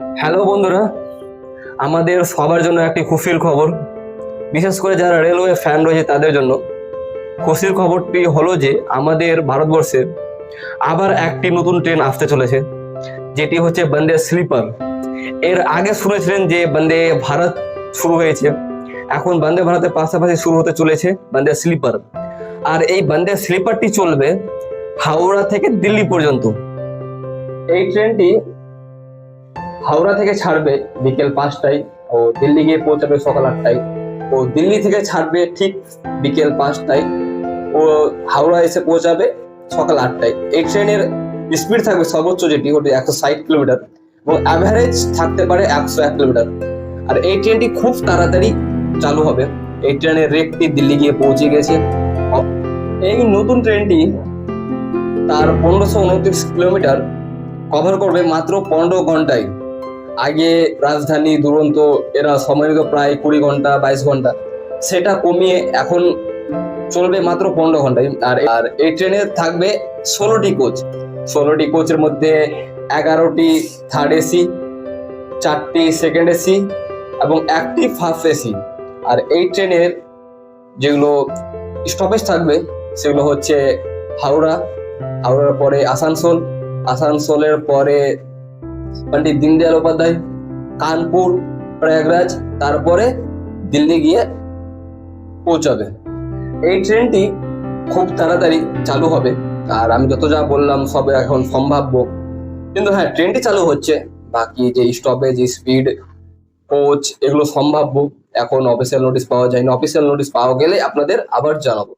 Hello বন্ধুরা, আমাদের সবার জন্য একটি খুশির খবর। বিশেষ করে যারা রেলওয়ে ফ্যান রয়েছে তাদের জন্য। খুশির খবরটি হলো যে, আমাদের ভারতবর্ষে আবার একটি নতুন ট্রেন আসতে চলেছে, যেটি হচ্ছে বন্দে স্লিপার এর আগে শুনেছিলেন যে বন্দে ভারত শুরু হয়েছে। এখন বন্দে ভারতের পাশাপাশি শুরু হতে চলেছে বন্দে স্লিপার আর এই বন্দে স্লিপারটি চলবে হাওড়া থেকে দিল্লি পর্যন্ত। এই ট্রেনটি হাওড়া থেকে ছাড়বে বিকেল পাঁচটায় ও দিল্লি গিয়ে পৌঁছাবে সকাল আটটায়। ও দিল্লি থেকে ছাড়বে ঠিক বিকেল পাঁচটায়। ও হাওড়া এসে পৌঁছাবে সকাল আটটায়। এই ট্রেনের স্পিড থাকবে সর্বোচ্চ যেটি, ওটি একশো ষাট কিলোমিটার এবং অ্যাভারেজ থাকতে পারে একশো এক কিলোমিটার। আর এই ট্রেনটি খুব তাড়াতাড়ি চালু হবে। এই ট্রেনের রেকটি দিল্লি গিয়ে পৌঁছে গেছে। এই নতুন ট্রেনটি তার পনেরোশো উনত্রিশ কিলোমিটার কভার করবে মাত্র পনেরো ঘন্টায়। আগে রাজধানী, দুরন্ত, এরা সময় প্রায় কুড়ি ঘণ্টা, বাইশ ঘণ্টা। সেটা কমিয়ে এখন চলবে মাত্র পনেরো ঘন্টায় আর আর এই ট্রেনে থাকবে ষোলোটি কোচ। ষোলোটি কোচের মধ্যে এগারোটি থার্ড এসি চারটি সেকেন্ড এসি এবং একটি ফার্স্ট এসি আর এই ট্রেনের যেগুলো স্টপেজ থাকবে, সেগুলো হচ্ছে হাওড়া। হাওড়ার পরে আসানসোল। আসানসোলের পরে পন্ডিত দীনদয়াল উপাধ্যায়, কানপুর, প্রয়াগরাজ, তারপরে দিল্লি গিয়ে পৌঁছাবে। এই ট্রেনটি খুব তাড়াতাড়ি চালু হবে। আর আমি যত যা বললাম সব এখন সম্ভাব্য। কিন্তু হ্যাঁ ট্রেনটি চালু হচ্ছে। বাকি যে স্টপেজ স্পিড কোচ এগুলো সম্ভাব্য। এখন অফিসিয়াল নোটিশ পাওয়া যায়নি। অফিসিয়াল নোটিশ পাওয়া গেলে আপনাদের আবার জানাব।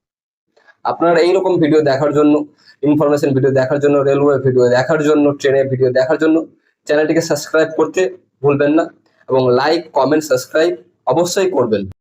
আপনারা এইরকম ভিডিও দেখার জন্য ইনফরমেশন ভিডিও দেখার জন্য রেলওয়ে ভিডিও দেখার জন্য ট্রেনের ভিডিও দেখার জন্য চ্যানেলটিকে সাবস্ক্রাইব করতে ভুলবেন না এবং লাইক কমেন্ট সাবস্ক্রাইব অবশ্যই করবেন।